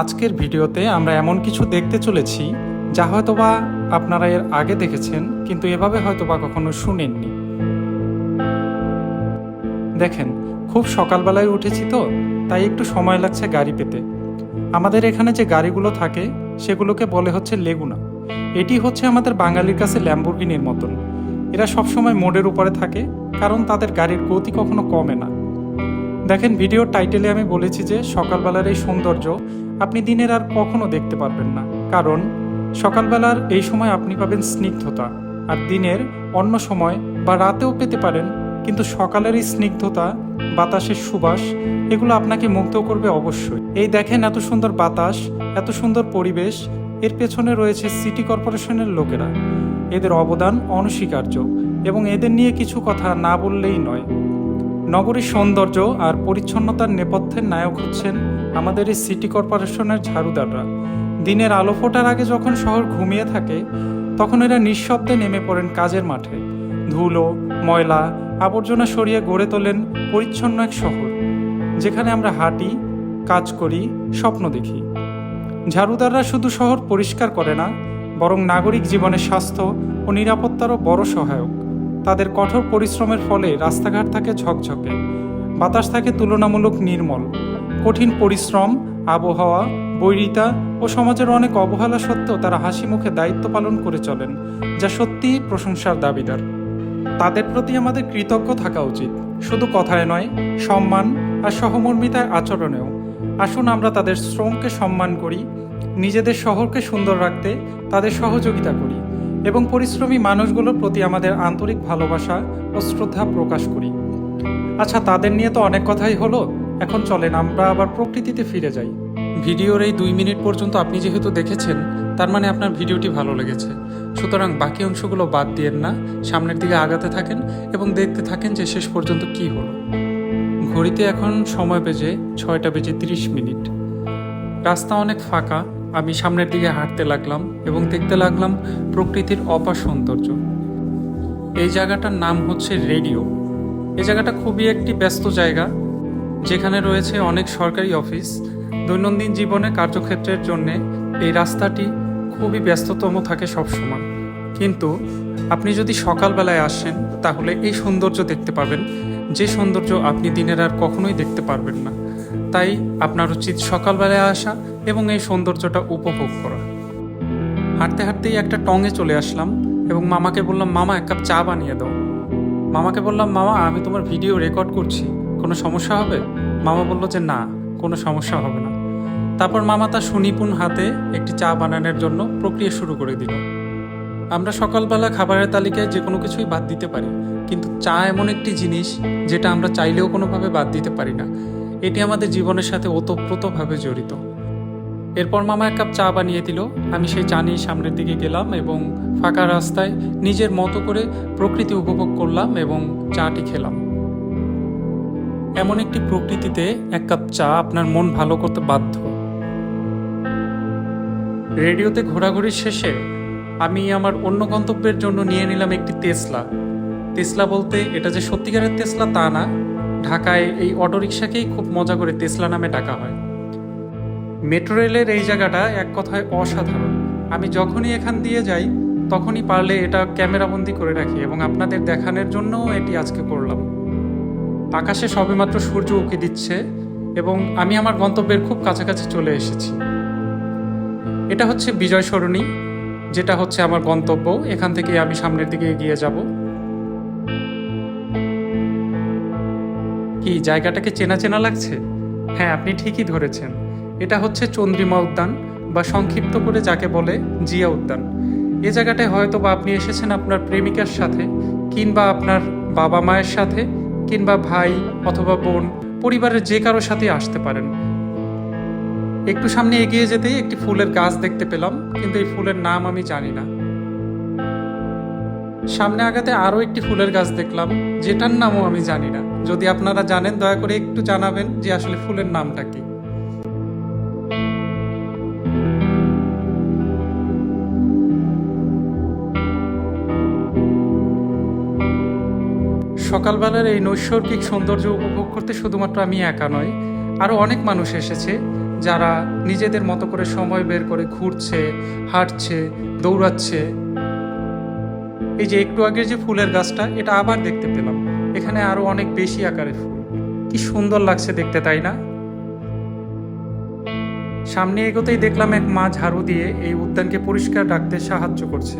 আজকের ভিডিওতে আমরা এমন কিছু দেখতে চলেছি যা হয়তোবা আপনারা এর আগে দেখেছেন, কিন্তু এভাবে হয়তোবা কখনো শুনেননি। দেখেন, খুব সকালবেলায় উঠেছি তো, তাই একটু সময় লাগছে গাড়ি পেতে। আমাদের এখানে যে গাড়িগুলো থাকে, সেগুলোকে বলে হচ্ছে লেগুনা। এটি হচ্ছে আমাদের বাঙালির কাছে ল্যাম্বরগিনির মতন। এরা সবসময় মোড়ের উপরে থাকে, কারণ তাদের গাড়ির গতি কখনো কমে না। দেখেন, ভিডিওর টাইটেলে আমি বলেছি যে সকালবেলার এই সৌন্দর্য আপনি দিনের আর কখনো দেখতে পারবেন না। কারণ সকালবেলার এই সময় আপনি পাবেন স্নিগ্ধতা আর দিনের অন্য সময় বা রাতেও পেতে পারেন, কিন্তু সকালের এই স্নিগ্ধতা, বাতাসের সুবাস, এগুলো আপনাকে মুগ্ধ করবে অবশ্যই। এই দেখেন, এত সুন্দর বাতাস, এত সুন্দর পরিবেশ, এর পেছনে রয়েছে সিটি কর্পোরেশনের লোকেরা। এদের অবদান অনস্বীকার্য এবং এদের নিয়ে কিছু কথা না বললেই নয়। নগরীর সৌন্দর্য আর পরিচ্ছন্নতার নেপথ্যের নায়ক হচ্ছেন আমাদের এই সিটি কর্পোরেশনের ঝাড়ুদাররা। দিনের আলো ফোটার আগে যখন শহর ঘুমিয়ে থাকে, তখন এরা নিঃশব্দে নেমে পড়েন কাজের মাঠে। ধুলো, ময়লা, আবর্জনা সরিয়ে গড়ে তোলেন পরিচ্ছন্ন এক শহর, যেখানে আমরা হাঁটি, কাজ করি, স্বপ্ন দেখি। ঝাড়ুদাররা শুধু শহর পরিষ্কার করে না, বরং নাগরিক জীবনের স্বাস্থ্য ও নিরাপত্তারও বড় সহায়ক। তাদের কঠোর পরিশ্রমের ফলে রাস্তাঘাট থাকে ঝকঝকে। বাতাস থাকে তুলনামূলক নির্মল। কঠিন পরিশ্রম, আবহাওয়া, বৈরিতা ও সমাজের অনেক অবহেলা সত্ত্বেও তারা হাসি মুখে দায়িত্ব পালন করে চলেন, যা সত্যিই প্রশংসার দাবিদার। তাদের প্রতি আমাদের কৃতজ্ঞ থাকা উচিত। শুধু কথায় নয়, সম্মান আর সহমর্মিতার আচরণেও। আসুন আমরা তাদের শ্রমকে সম্মান করি, নিজেদের শহরকে সুন্দর রাখতে তাদের সহযোগিতা করি। এবং পরিশ্রমী মানুষগুলোর প্রতি আমাদের আন্তরিক ভালোবাসা ও শ্রদ্ধা প্রকাশ করি। আচ্ছা তাদের নিয়ে তো অনেক কথাই হলো। এখন চলেন, আমরা আবার প্রকৃতিতে ফিরে যাই। ভিডিওর এই দুই মিনিট পর্যন্ত আপনি যেহেতু দেখেছেন, তার মানে আপনার ভিডিওটি ভালো লেগেছে। সুতরাং বাকি অংশগুলো বাদ দিয়েন না, সামনের দিকে আগাতে থাকেন এবং দেখতে থাকেন যে শেষ পর্যন্ত কি হলো। ঘড়িতে এখন সময় বেজে ছয়টা বেজে তিরিশ মিনিট। রাস্তা অনেক ফাঁকা আমি সামনের দিকে হাঁটতে লাগলাম এবং দেখতে লাগলাম প্রকৃতির অপার সৌন্দর্য। এই জায়গাটার নাম হচ্ছে রেডিও। এই জায়গাটা খুবই একটি ব্যস্ত জায়গা, যেখানে রয়েছে অনেক সরকারি অফিস। দৈনন্দিন জীবনে কার্যক্ষেত্রের জন্য এই রাস্তাটি খুবই ব্যস্ততম থাকে সবসময়। কিন্তু আপনি যদি সকালবেলায় আসেন, তাহলে এই সৌন্দর্য দেখতে পাবেন, যে সৌন্দর্য আপনি দিনের আর কখনোই দেখতে পারবেন না। তাই আপনার উচিত সকালবেলায় আসা এবং এই সৌন্দর্যটা উপভোগ করা। হাঁটতে হাঁটতেই একটা টঙে চলে আসলাম এবং মামাকে বললাম, মামা, এক কাপ চা বানিয়ে দাও। মামাকে বললাম, মামা, আমি তোমার ভিডিও রেকর্ড করছি। কোনো সমস্যা হবে? মামা বলল যে, না, কোনো সমস্যা হবে না। তারপর মামা তার সুনিপুণ হাতে একটি চা বানানোর জন্য প্রক্রিয়া শুরু করে দিল। আমরা সকালবেলা খাবারের তালিকায় যে কোনো কিছুই বাদ দিতে পারি, কিন্তু চা এমন একটি জিনিস যেটা আমরা চাইলেও কোনোভাবে বাদ দিতে পারি না। এটি আমাদের জীবনের সাথে ওতপ্রোতভাবে জড়িত। এরপর মামা এক কাপ চা বানিয়ে দিল। আমি সেই চা নিয়ে সামনের দিকে গেলাম এবং ফাঁকা রাস্তায় নিজের মতো করে প্রকৃতি উপভোগ করলাম এবং চাটি খেলাম। এমন একটি প্রকৃতিতে এক কাপ চা আপনার মন ভালো করতে বাধ্য। রেডিওতে ঘোরাঘুরির শেষে আমি আমার অন্য গন্তব্যের জন্য নিয়ে নিলাম একটি তেসলা তেসলা বলতে এটা যে সত্যিকারের তেসলা তা না ঢাকায় এই অটোরিকশাকেই খুব মজা করে তেসলা নামে ডাকা হয়। মেট্রো রেলের এই জায়গাটা এক কথায় অসাধারণ। আমি যখনই এখান দিয়ে যাই, তখনই পারলে এটা ক্যামেরাবন্দি করে রাখি এবং আপনাদের দেখানোর জন্যও এটি আজকে করলাম। আকাশে সবেমাত্র সূর্য উঁকি দিচ্ছে এবং আমি আমার গন্তব্যের খুব কাছাকাছি চলে এসেছি। এটা হচ্ছে বিজয় সরণি, যেটা হচ্ছে আমার গন্তব্য। এখান থেকে আমি সামনের দিকে এগিয়ে যাব। কি জায়গাটাকে চেনা চেনা লাগছে? হ্যাঁ আপনি ঠিকই ধরেছেন। এটা হচ্ছে চন্দ্রিমা উদ্যান, বা সংক্ষিপ্ত করে যাকে বলে জিয়া উদ্যান। এ জায়গাটায় হয়তো বা আপনি এসেছেন আপনার প্রেমিকার সাথে, কিংবা আপনার বাবা মায়ের সাথে, কিংবা ভাই অথবা বোন, পরিবারের যে কারোর সাথে আসতে পারেন। একটু সামনে এগিয়ে যেতেই একটি ফুলের গাছ দেখতে পেলাম, কিন্তু এই ফুলের নাম আমি জানি না। সামনে আগাতে আরও একটি ফুলের গাছ দেখলাম, যেটার নামও আমি জানি না। যদি আপনারা জানেন, দয়া করে একটু জানাবেন যে আসলে ফুলের নামটা কি। সকালবেলার এই নৈসর্গিক সৌন্দর্য উপভোগ করতে শুধুমাত্র আমি একা নয় আরও অনেক মানুষ এসেছে, যারা নিজেদের মতো করে সময় বের করে ঘুরছে, হাঁটছে, দৌড়াচ্ছে এই যে একটু আগে যে ফুলের গাছটা, এটা আবার দেখতে পেলাম। এখানে আরও অনেক বেশি আকারে ফুল। কি সুন্দর লাগছে দেখতে, তাই না? সামনে এগোতেই দেখলাম এক মা ঝাড়ু দিয়ে এই উদ্যানকে পরিষ্কার রাখতে সাহায্য করছে।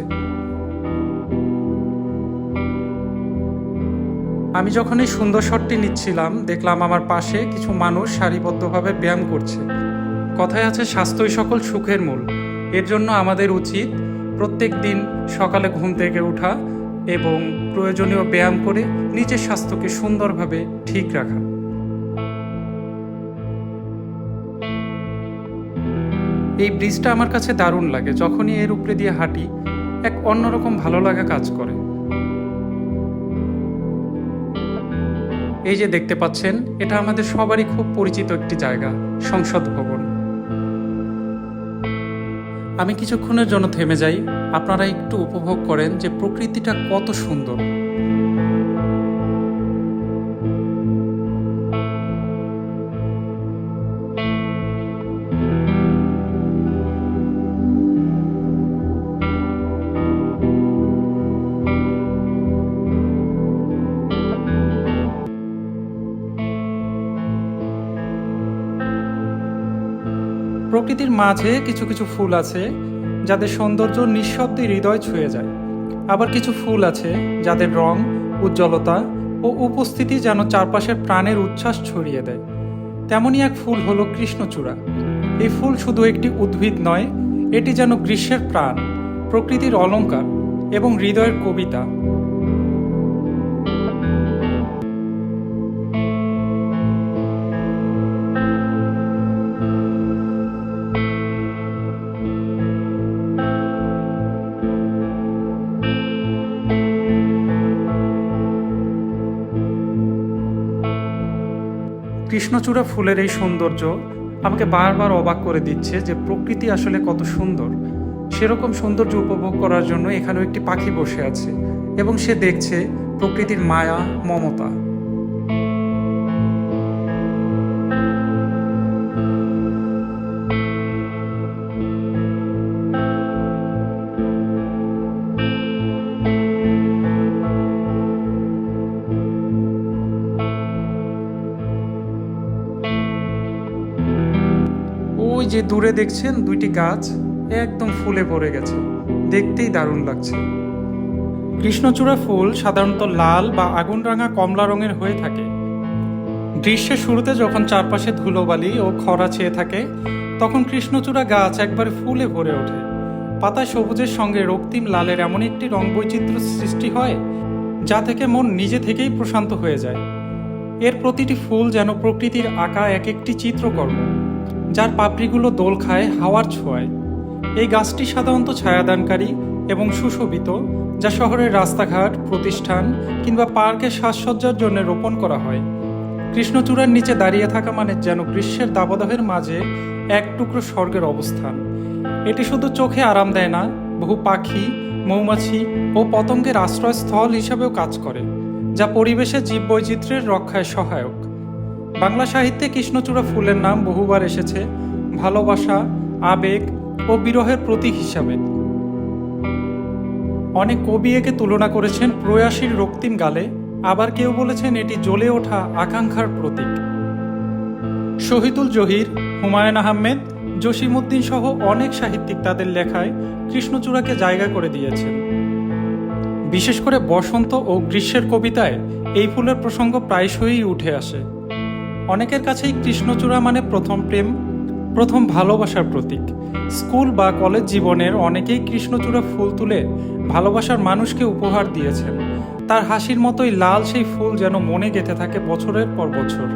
আমি যখন এই সুন্দর শটটি নিচ্ছিলাম, দেখলাম আমার পাশে কিছু মানুষ সারিবদ্ধভাবে ব্যায়াম করছে। কথায় আছে, স্বাস্থ্যই সকল সুখের মূল। এর জন্য আমাদের উচিত প্রত্যেক দিন সকালে ঘুম থেকে ওঠা এবং প্রয়োজনীয় ব্যায়াম করে নিজের স্বাস্থ্যকে সুন্দরভাবে ঠিক রাখা। এই ব্রিজটা আমার কাছে দারুণ লাগে। যখনই এর উপরে দিয়ে হাঁটি, এক অন্যরকম ভালো লাগা কাজ করে। এই যে দেখতে পাচ্ছেন, এটা আমাদের সবারই খুব পরিচিত একটি জায়গা, সংসদ ভবন। আমি কিছুক্ষণের জন্য থেমে যাই। আপনারা একটু উপভোগ করেন যে প্রকৃতিটা কত সুন্দর। প্রকৃতির মাঝে কিছু কিছু ফুল আছে যাদের সৌন্দর্য নিঃশব্দে হৃদয় ছুঁয়ে যায়। আবার কিছু ফুল আছে যাদের রং, উজ্জ্বলতা ও উপস্থিতি যেন চারপাশের প্রাণের উচ্ছ্বাস ছড়িয়ে দেয়। তেমনই এক ফুল হলো কৃষ্ণচূড়া। এই ফুল শুধু একটি উদ্ভিদ নয়, এটি যেন গ্রীষ্মের প্রাণ, প্রকৃতির অলংকার এবং হৃদয়ের কবিতা। কৃষ্ণচূড়া ফুলের এই সৌন্দর্য আমাকে বারবার অবাক করে দিচ্ছে যে প্রকৃতি আসলে কত সুন্দর। সেরকম সৌন্দর্য উপভোগ করার জন্য এখানেও একটি পাখি বসে আছে এবং সে দেখছে প্রকৃতির মায়া, মমতা। যে দূরে দেখছেন দুইটি গাছ একদম ফুলে ভরে গেছে। দেখতেই দারুণ লাগছে। কৃষ্ণচূড়া ফুল সাধারণত লাল বা আগুন রাঙা কমলা রঙের হয়ে থাকে। গ্রীষ্মের শুরুতে যখন চারপাশে ধুলোবালি ও খরা ছেয়ে থাকে, তখন কৃষ্ণচূড়া গাছ একবার ফুলে ভরে ওঠে। পাতায় সবুজের সঙ্গে রক্তিম লালের এমন একটি রং বৈচিত্র্য সৃষ্টি হয়, যা থেকে মন নিজে থেকেই প্রশান্ত হয়ে যায়। এর প্রতিটি ফুল যেন প্রকৃতির আঁকা এক একটি চিত্রকর্ম। যার পাপড়িগুলো দোল খায়, হাওয়ার ছোঁয়ায়। এই গাছটি সাধারণত ছায়াদানকারী এবং সুশোভিত, যা শহরের রাস্তাঘাট, প্রতিষ্ঠান কিংবা পার্কের সাজসজ্জার জন্য রোপণ করা হয়। কৃষ্ণচূড়ার নিচে দাঁড়িয়ে থাকা মানে যেন গ্রীষ্মের দাবদাহের মাঝে এক টুকরো স্বর্গের অবস্থান। এটি শুধু চোখে আরাম দেয় না, বহু পাখি, মৌমাছি ও পতঙ্গের আশ্রয়স্থল হিসাবেও কাজ করে, যা পরিবেশের জীববৈচিত্র্যের রক্ষায় সহায়ক। বাংলা সাহিত্যে কৃষ্ণচূড়া ফুলের নাম বহুবার এসেছে, ভালোবাসা, আবেগ ও বিরহের প্রতীক হিসাবে। অনেক কবি একে তুলনা করেছেন প্রয়াসীর রক্তিম গালে, আবার কেউ বলেছেন এটি জ্বলে ওঠা আকাঙ্ক্ষার প্রতীক। শহীদুল জহির, হুমায়ুন আহমেদ জসিমুদ্দিন সহ অনেক সাহিত্যিক তাদের লেখায় কৃষ্ণচূড়াকে জায়গা করে দিয়েছেন। বিশেষ করে বসন্ত ও গ্রীষ্মের কবিতায় এই ফুলের প্রসঙ্গ প্রায়শই উঠে আসে। অনেকের কাছেই কৃষ্ণচূড়া মানে প্রথম প্রেম, প্রথম ভালোবাসার প্রতীক। স্কুল বা কলেজ জীবনের অনেকেই কৃষ্ণচূড়া ফুল তুলে ভালোবাসার মানুষকে উপহার দিয়েছেন। তার হাসির মতোই লাল সেই ফুল যেন মনে গেঁথে থাকে বছরের পর বছর।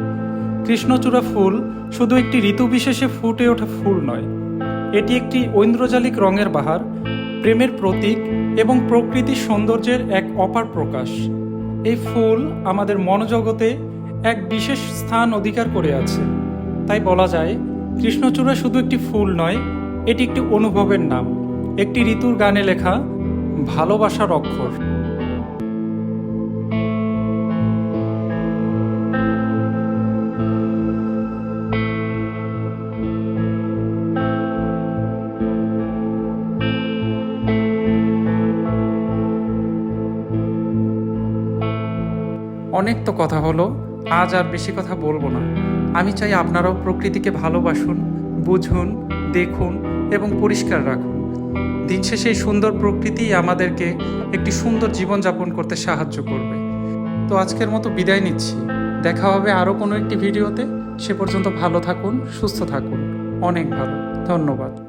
কৃষ্ণচূড়া ফুল শুধু একটি ঋতু বিশেষে ফুটে ওঠা ফুল নয়, এটি একটি ঐন্দ্রজালিক রঙের বাহার, প্রেমের প্রতীক এবং প্রকৃতির সৌন্দর্যের এক অপার প্রকাশ। এই ফুল আমাদের মনোজগতে এক বিশেষ স্থান অধিকার করে আছে। তাই বলা যায়, কৃষ্ণচূড়া শুধু একটি ফুল নয়, এটি একটি অনুভবের নাম। একটি ঋতুর গানে লেখা, ভালোবাসার অক্ষর। অনেক তো কথা হলো আজ আর বেশি কথা বলব না। আমি চাই আপনারাও প্রকৃতিকে ভালোবাসুন, বুঝুন, দেখুন এবং পরিষ্কার রাখুন। দিন শেষে সুন্দর প্রকৃতি আমাদেরকে একটি সুন্দর জীবনযাপন করতে সাহায্য করবে। তো আজকের মতো বিদায় নিচ্ছি। দেখা হবে আরও কোনো একটি ভিডিওতে। সে পর্যন্ত ভালো থাকুন, সুস্থ থাকুন। অনেক ভালো। ধন্যবাদ।